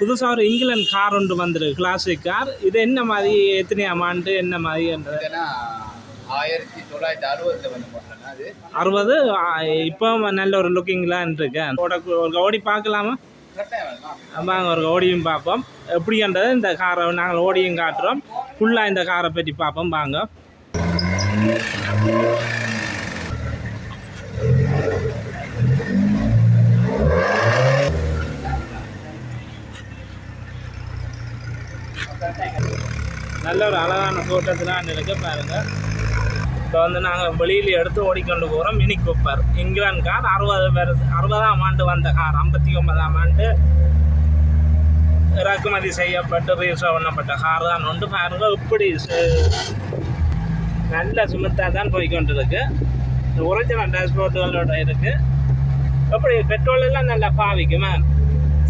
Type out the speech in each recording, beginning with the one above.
புதுசாக ஒரு இங்கிலாந்து கார் ஒன்று வந்துருக்கு கிளாசிக் கார் இது என்ன மாதிரி எத்தனையாம் ஆண்டு என்ன மாதிரின்றது ஏன்னா ஆயிரத்தி தொள்ளாயிரத்தி அறுபதுல வந்து அறுபது? இப்போ நல்ல ஒரு லுக்கிங்லாம் இருக்கேன் ஒரு ஓடி பார்க்கலாமா. வாங்க ஒரு ஓடியும் பார்ப்போம். எப்படின்றது இந்த காரை நாங்கள் ஓடியும் காட்டுறோம். ஃபுல்லாக இந்த காரை பற்றி பார்ப்போம். வாங்க. நல்ல ஒரு அழகான தோட்டத்தில் இருக்கு பாருங்கள் இப்போ வந்து நாங்கள் வெளியில் எடுத்து ஓடிக்கொண்டு போகிறோம் மினி கூப்பர். இங்கிலாந்து கார் அறுபது பேர் அறுபதாம் ஆண்டு வந்த கார் ஐம்பத்தி ஒன்பதாம் ஆண்டு இறக்குமதி செய்யப்பட்டு ரீசோ பண்ணப்பட்ட கார் தான் உண்டு. பாருங்கள் இப்படி சு- நல்ல சுமத்தாக தான் போய்க்கொண்டு இருக்கு ஒரிஜினல் டேஷ்போர்ட்டுகளோட இருக்குது எப்படி பெட்ரோல் எல்லாம் நல்லா பாவிக்குமா?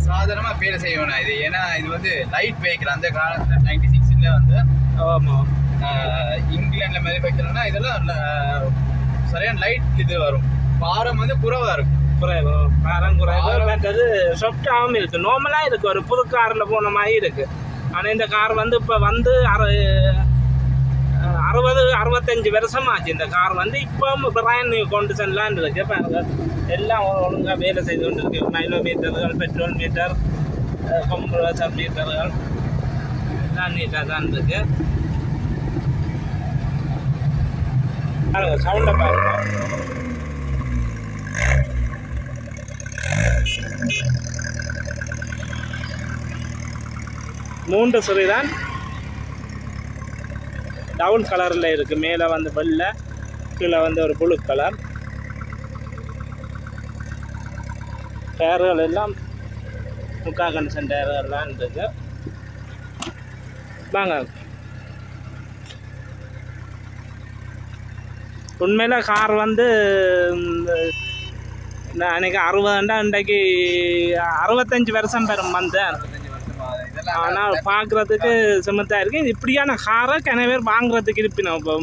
சாதாரணமா வேலை செய்யணும் இது. ஏன்னா இது வந்து லைட் வெஹிக்கிள் அந்த காலத்துல நைன்டி சிக்ஸ்ல வந்து ஆமாம் ஆஹ், இங்கிலாந்துல மேனுஃபேக்சர்னா இதெல்லாம் சரியான லைட் இது வரும். பாரம் வந்து குறைவா இருக்கும். குறைவு. பாரம் குறைவு. மற்றது இருக்குது நார்மலாக இருக்குது ஒரு புது காரில் போன மாதிரி இருக்குது ஆனால் இந்த கார் வந்து இப்போ வந்து அறுபது அறுபத்தஞ்சு வருஷம் ஆச்சு இந்த கார் வந்து இப்போ பிராண்ட் நியூ கண்டிஷன்லாம் இருக்கு பாருங்க. எல்லாம் ஒழுங்காக வேலை செய்து கொண்டு இருக்கு மைலோ மீட்டர்கள் பெட்ரோல் மீட்டர் கம்ப்ரஸர் மீட்டர்கள். எல்லாம் நீட்டாக தான் இருக்கு. பாருங்க சவுண்டை பாருங்க. மூன்று சுரிதான் டவுன் கலரில் இருக்குது மேலே வந்து வெள்ளை கீழே வந்து ஒரு புளு கலர் டயர்கள் எல்லாம் முக்கா கண்டிஷன் டயர்கள்லாம் இருக்கு வாங்க. உண்மையில் கார் வந்து அன்றைக்கி அறுபதாண்டா இன்றைக்கு அறுபத்தஞ்சு வருஷம் பெறும் வந்தேன் ஆனால் பார்க்குறதுக்கு சிமத்தாக இருக்கு. இப்படியான காரை கன பேர் வாங்குறதுக்கு இருப்பினோம் இப்போ.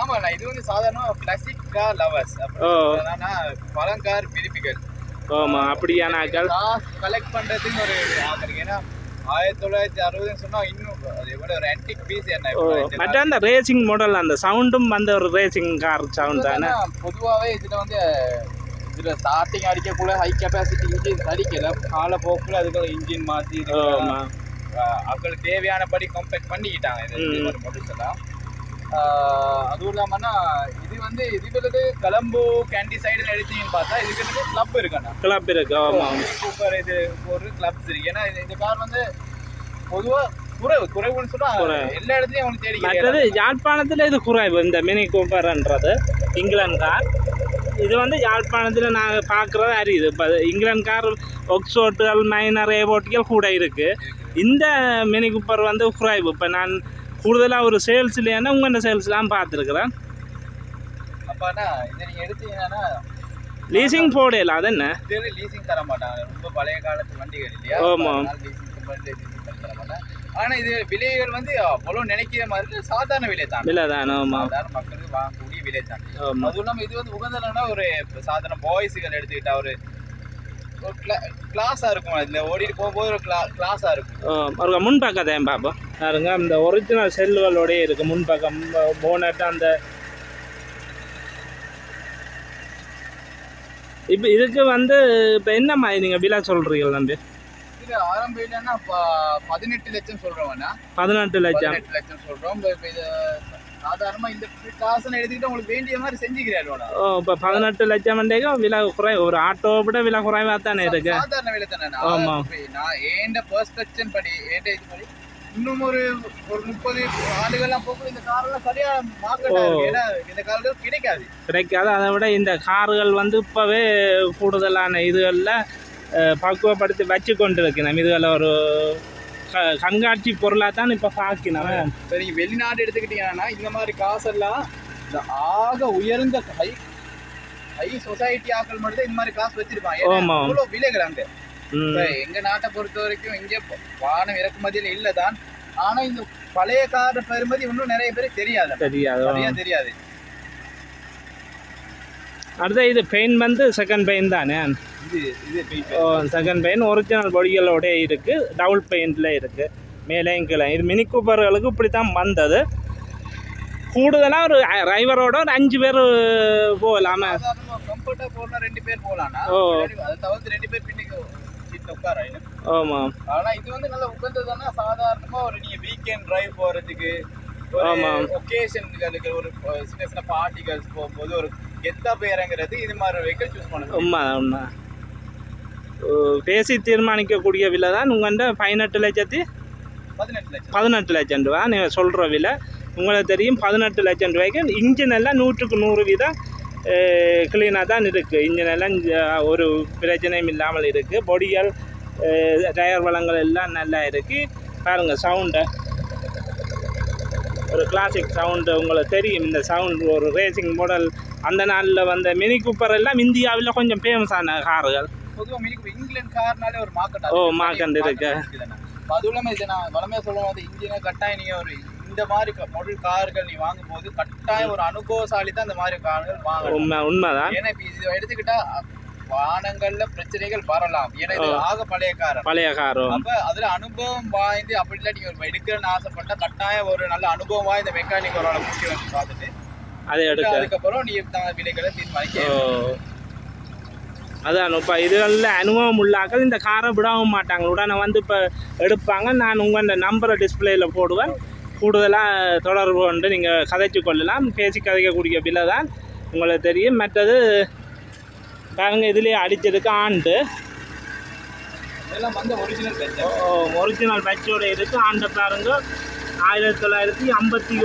ஆமாண்ணா இது வந்து சாதாரண கிளாசிக் கார் லவர்ஸ் பழங்கார் விரும்பிகள் ஆமாம் அப்படியான ஆக்கள் காசு கலெக்ட் பண்றதுக்கு ஒரு ஏன்னா ஆயிரத்தி தொள்ளாயிரத்தி அறுபதுன்னு சொன்னா இன்னும் அது கூட ஒரு ஆன்டிக் பீஸ் என்ன மற்ற அந்த ரேசிங் மாடல் அந்த சவுண்டும் வந்து ஒரு ரேசிங் கார் சவுண்ட் தானே? ஆனா, பொதுவாவே இதுல வந்து இதுல ஸ்டார்டிங் அடிக்கக்குள்ள ஹை கெப்பாசிட்டி இன்ஜின் அடிக்கல. கால போக்குல அதுக்கு இன்ஜின் ஆஹ் அவங்களுக்கு தேவையானபடி கம்பேக்ட் பண்ணிக்கிட்டாங்க. இது. ஒரு அதுவும் இல்லாமன்னா வந்து இதுக்கு கலம்பு கேண்டி சைடுல எடுத்தீங்கன்னு பார்த்தா இதுக்கு கிளப் இருக்குண்ணா. கிளப் இருக்கு. ஆமாம் சூப்பர் இது ஒரு கிளப்ஸ் இருக்கு ஏன்னா இந்த கார் வந்து பொதுவா குறைவு குறைவுன்னு சொன்னா குறைவு. எல்லா இடத்துலயும் அவங்களுக்கு தேடி மற்றது. யாழ்ப்பாணத்தில் இது குறைவு. இந்த மினி கூப்பர்ன்றது இங்கிலாந்து கார் இது வந்து யாழ்ப்பாணத்தில் நாங்கள் பார்க்குறது அறியுது இப்போ இங்கிலாந்து கார் ஒக்ஸோட்டுகள் மைனர் ஏபோட்டிகள் கூட இருக்குது இந்த மினி கூப்பர் வந்து குறைவு. இப்போ நான் கூடுதலாக ஒரு சேல்ஸ் இல்லையானா உங்கள் சேல்ஸ்லாம் பார்த்துருக்குறேன். அப்பனா இதை நீங்க எடுத்தீங்கன்னா லீசிங் போடையில அது என்ன? இது லீசிங் தர மாட்டாங்க. ரொம்ப பழைய காலத்து வண்டிகள் இல்லையா? ஆமா. லீசிங் கம்பெனில லீசிங் பண்ணி தர மாட்டாங்க. ஆனா இது விலைகள் வந்து அவ்வளவு நினைக்கிற மாதிரி சாதாரண விலை தான். இல்லை தானே ஆமாம் சாதாரண மக்களுக்கு வாங்கக்கூடிய விலை தான். ஆமாம் அதுவும் இல்லாம இது வந்து உகந்தலன்னா ஒரு சாதாரண பாய்ஸுகள் எடுத்துக்கிட்டா ஒரு ஒரு கிளாஸா இருக்கும். இதுல ஓடிட்டு போகும்போது ஒரு கிளாஸா இருக்கும். ஒரு முன்பக்கத்தையும் பார்ப்போம் பாருங்க அந்த ஒரிஜினல் செல்லுகளோடய இருக்குது முன்பக்கம் போனட் அந்த இப்போ இதுக்கு வந்து இப்போ என்ன மாதிரி நீங்கள் விலை சொல்கிறீங்க தம்பி? இது ஆரம்ப இல்லைன்னா ப- பதினெட்டு லட்சம் சொல்றோம்னா பதினெட்டு லட்சம். பதினெட்டு லட்சம் சொல்றோம். இப்ப- இது சாதாரணமா இந்த காசுன்னு எடுத்துக்கிட்டு உங்களுக்கு வேண்டிய மாதிரி செஞ்சுக்கிறாரு ஓ இப்போ பதினெட்டு லட்சம் வண்டிக்கு விலை குறை ஒரு ஆட்டோ விட விலை குறைவாக தானே இருக்கு? சாதாரண விலை தானே ஆமா. நான் இப்ப நான் ஏண்ட பெர்ஸ்பெக்ஷன் படி ஏண்ட இது படி இன்னும் ஒரு ஒரு முப்பது ஆண்டுகள்லாம் போகும் இந்த காரெல்லாம் சரியா மார்க்கெட் ஏன்னா இந்த கார்கள் கிடைக்காது. கிடைக்காது. அதை விட இந்த கார்கள் வந்து இப்போவே கூடுதலான இதுகளில் பக்குவப்படுத்தி வச்சு கொண்டு இருக்கணும் இதுகளில் ஒரு கண்காட்சி பொருளாக தான் இப்போ பார்க்கணும். இப்ப நீங்க வெளிநாடு எடுத்துக்கிட்டீங்கன்னா இந்த மாதிரி காசெல்லாம் இந்த ஆக உயர்ந்த ஹை ஹை சொசைட்டி ஆக்கள் மட்டும் இந்த மாதிரி காசு வச்சிருப்பாங்க. விலைகள் அங்க. இப்ப எங்க நாட்டை பொறுத்த வரைக்கும் இங்க வானம் இறக்குமதியில இல்லதான். ஆனா இந்த பழைய கார பெருமதி இன்னும் நிறைய பேருக்கு தெரியாது தெரியாது சரியா தெரியாது. அடுத்த இது பெயின் வந்து செகண்ட் பெயின் தானே? இது இது செகண்ட் பெயின் ஒரிஜினல் பொடிகளோட இருக்குது டபுள் பெயிண்டில் இருக்குது மேலேயும் கீழே. இது மினி கூப்பர்களுக்கு இப்படி தான் வந்தது. கூடுதலாக ஒரு டிரைவரோட ஒரு அஞ்சு பேர் போகலாமே. சாதாரணமா கம்ஃபர்ட்டா போனா ரெண்டு பேர் போலாம்னா ஓ. தவிர்த்து ரெண்டு பேர் பின்னுக்கு சீட்ல உட்கார ஆமாம் ஆனா இது வந்து நல்ல உகந்ததுன்னா சாதாரணமா ஒரு நீங்க வீக்கெண்ட் டிரைவ் போறதுக்கு ஆமா. ஒகேஷன்களுக்கு ஒரு அஹ், சின்ன சின்ன பார்ட்டிகல்ஸ் போகும்போது ஒரு கெத்தா பேரங்கிறது இது மாதிரி வெஹிக்கிள் சூஸ் பண்ணுங்க உண்மை உண்மை. பேசி தீர்மானிக்கக்கூடிய விலை தான் உங்கள்கிட்ட பதினெட்டு லட்சத்தி பதினெட்டு லட்சம். பதினெட்டு லட்சம் ரூபா. நீங்கள் சொல்கிற விலை. உங்களுக்கு தெரியும் பதினெட்டு லட்சம் ரூபாய்க்கு இன்ஜின் எல்லாம் நூற்றுக்கு நூறு வீதம் க்ளீனாக தான் இருக்குது இன்ஜின் எல்லாம் இங்க ஒரு பிரச்சனையும் இல்லாமல் இருக்குது பொடிகள் டயர் வளங்கள் எல்லாம் நல்லா இருக்குது பாருங்கள் சவுண்டை ஒரு கிளாசிக் சவுண்டு உங்களுக்கு தெரியும். இந்த சவுண்ட் ஒரு ரேசிங் மாடல் அந்த நாளில் வந்த மினி கூப்பர் எல்லாம் இந்தியாவில் கொஞ்சம் ஃபேமஸான கார்கள் பொதுவா மினிக்கு இங்கிலாந்து கார்னாலே ஒரு மார்க்கெட் ஓ, market இருக்கு. அதுவும் இல்லாம இது நான் வளமையா சொல்லும் போது இன்ஜினை கட்டாயம் நீங்க ஒரு இந்த மாதிரி மாடல் கார்கள் நீ வாங்கும்போது கட்டாயம் ஒரு அனுபவசாலி தான் இந்த மாதிரி கார்கள் வாங்கணும். உண்மை உண்மைதான். ஏன்னா இப்ப இது எடுத்துக்கிட்டா வாகனங்கள்ல பிரச்சனைகள் வரலாம். ஏன்னா இது ஆக பழைய காரம் பழைய காரும் அப்ப அதுல அனுபவம் வாய்ந்து அப்படி இல்ல நீங்க ஒரு எடுக்கிறன்னு ஆசைப்பட்டா கட்டாயம் ஒரு நல்ல அனுபவம் வாய்ந்த மெக்கானிக் ஒரு கூட்டி வந்து பார்த்துட்டு அதை எடுக்க. அதுக்கப்புறம் நீ தான் விலைகளை தீர்மானிக்க. அதான் இப்போ இதுகளில் அனுபவம் உள்ளாக்கள் இந்த காரை விடவும் மாட்டாங்க. உடனே வந்து இப்போ எடுப்பாங்க. நான் உங்கள் நம்பரை டிஸ்பிளேயில் போடுவேன். கூடுதலாக தொடர்பு கொண்டு நீங்கள் கதைச்சு கொள்ளலாம். பேசி கதைக்கக்கூடிய விலை தான் உங்களுக்கு தெரியும். மற்றது பாருங்க இதுலேயே அடித்ததுக்கு ஆண்டு. இதெல்லாம் வந்து ஒரிஜினல் பெஞ்சர் ஒரிஜினல் பச்சோட இருக்கு. ஆண்டை பாருங்க ஆயிரத்தி தொள்ளாயிரத்தி ஐம்பத்தி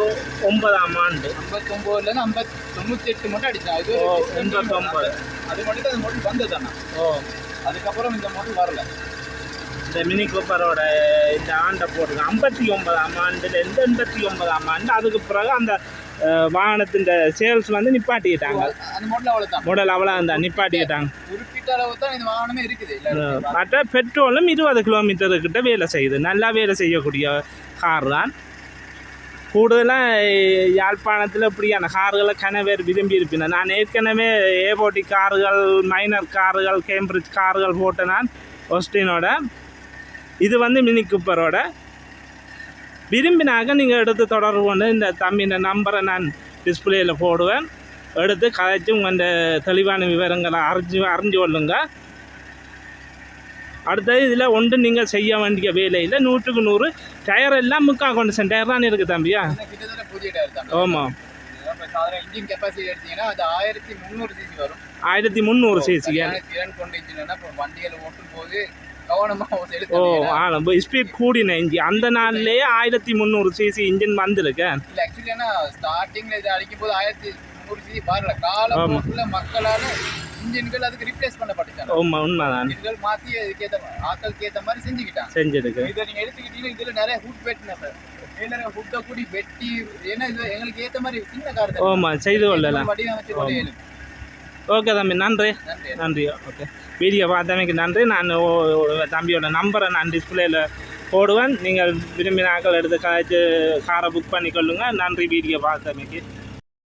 ஒன்பதாம் ஆண்டு. ஐம்பத்தொம்போதுல இருந்து ஐம்பத்தி தொண்ணூத்தி எட்டு மட்டும் அடிச்சான் இது எண்பத்தொன்பது. அது மட்டும் தான் அந்த மாடல் வந்ததானா ஓ. அதுக்கப்புறம் இந்த மாடல் வரல. இந்த மினி கூப்பரோட இந்த ஆண்டை போட்டிருக்கேன் ஐம்பத்தி ஒன்பதாம் ஆண்டுலேருந்து எண்பத்தி ஒன்பதாம் ஆண்டு அதுக்கு பிறகு அந்த வாகனத்தின் சேல்ஸ் வந்து நிப்பாட்டிக்கிட்டாங்க. மாடல் அவ்வளோ நிப்பாட்டிக்கிட்டாங்க. தான் இந்த வாகனமே இருக்குது இல்ல மற்ற பெட்ரோலும் இருபது கிலோமீட்டர் கிட்ட வேலை செய்யுது. நல்லா வேலை செய்யக்கூடிய கார் தான். கூடுதலாக யாழ்ப்பாணத்தில் இப்படியான கார்களை கனவேர் விரும்பி இருப்பினேன் நான் ஏற்கனவே ஏபோட்டி கார்கள் மைனர் கார்கள் கேம்பிரிட்ஜ் கார்கள் போட்டேன் நான். ஒஸ்டினோட இது வந்து மினி கூப்பரோட. விரும்பினாக்க நீங்கள் எடுத்து தொடர்பு கொண்டு இந்த தம்பியின் நம்பரை நான் டிஸ்பிளேயில் போடுவேன். எடுத்து கதைச்சு உங்கள் தெளிவான விவரங்களை அறிஞ்சு அறிஞ்சு கொள்ளுங்க. அடுத்தது இதில் ஒன்று நீங்கள் செய்ய வேண்டிய வேலையில் நூற்றுக்கு நூறு டயர் எல்லாம் முக்கா கண்டிஷன் டயர் தான் இருக்குது தம்பியா ஆமாம் ஆயிரத்தி முந்நூறு சிசி வரும். ஆயிரத்தி முந்நூறு சிசி கொண்ட வண்டிகளை ஓட்டும் போது ஓ ஆ ஸ்பீட் கூடின இன்ஜின் அந்த நாள்லேயே ஆயிரத்தி முந்நூறு சிசி இன்ஜின் வந்திருக்கேன் இல்ல ஆக்சுவலி என்ன ஸ்டார்டிங்ல இது அடிக்கும் போது ஆயிரத்தி முந்நூறு சிசி வரல கால ஆமா. போக்குல மக்களால இன்ஜின்கள் அதுக்கு ரீப்ளேஸ் பண்ணப்பட்டுச்சாங்க உண்மை உண்மைதான். இன்ஜின்கள் மாத்தி அதுக்கேத்த ஆட்களுக்கு ஏத்த மாதிரி செஞ்சுக்கிட்டாங்க. செஞ்சிருக்கு. இதை நீங்க எடுத்துக்கிட்டீங்கன்னா இதுல நிறைய ஹுட் வெட்டின டெய்லர் ஹுட்டை கூடி வெட்டி ஏன்னா இது எங்களுக்கு ஏத்த மாதிரி சின்ன கார் ஆமாம் செய்து கொள்ளலாம். வடிவமைச்சு ஓகே தம்பி நன்றி. நன்றி. ஓகே வீடியோ பார்த்தமைக்கு நன்றி. நான் தம்பியோட நம்பரை நான் டிஸ்பிளேயில் போடுவேன். நீங்கள் விரும்பினாக்கள் எடுத்து கழிச்சு காரை புக் பண்ணிக்கொள்ளுங்க. நன்றி வீடியோ பார்த்தமைக்கு